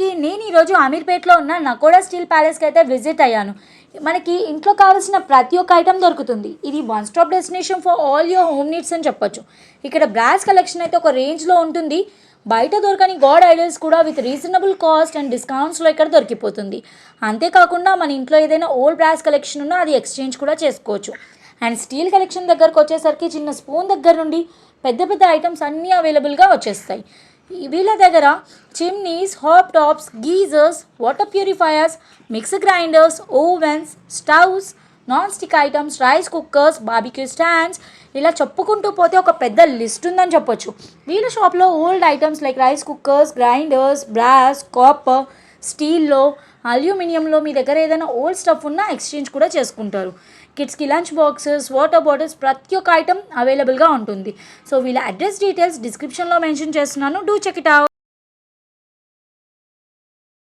మనకి నేను ఈరోజు అమీర్పేట్లో ఉన్న నకోడా స్టీల్ ప్యాలెస్కి అయితే విజిట్ అయ్యాను. మనకి ఇంట్లో కావాల్సిన ప్రతి ఒక్క ఐటెం దొరుకుతుంది. ఇది one stop destination for all your home needs అని చెప్పొచ్చు. ఇక్కడ బ్రాస్ కలెక్షన్ అయితే ఒక రేంజ్లో ఉంటుంది. బయట దొరకని గాడ్ ఐడల్స్ కూడా విత్ రీజనబుల్ కాస్ట్ అండ్ డిస్కౌంట్స్లో ఇక్కడ దొరికిపోతుంది. అంతేకాకుండా మన ఇంట్లో ఏదైనా ఓల్డ్ బ్రాస్ కలెక్షన్ ఉన్నా అది ఎక్స్చేంజ్ కూడా చేసుకోవచ్చు. అండ్ స్టీల్ కలెక్షన్ దగ్గరకు వచ్చేసరికి చిన్న స్పూన్ దగ్గర నుండి పెద్ద పెద్ద ఐటమ్స్ అన్నీ అవైలబుల్గా వచ్చేస్తాయి. వీళ్ళ దగ్గర chimneys hob tops geysers water purifiers mixer grinders ovens stoves non stick items rice cookers barbecue stands ఇలా చెప్పుకుంటూ పోతే ఒక పెద్ద లిస్ట్ ఉందని చెప్పొచ్చు. వీళ్ళ షాప్లో old items like rice cookers grinders brass copper స్టీల్లో అల్యూమినియంలో మీ దగ్గర ఏదైనా ఓల్డ్ స్టఫ్ ఉన్నా ఎక్స్చేంజ్ కూడా చేసుకుంటారు. కిడ్స్కి లంచ్ బాక్సెస్ వాటర్ బాటిల్స్ ప్రతి ఒక్క ఐటమ్ అవైలబుల్గా ఉంటుంది. సో వీళ్ళ అడ్రస్ డీటెయిల్స్ డిస్క్రిప్షన్లో మెన్షన్ చేస్తున్నాను. Do check it out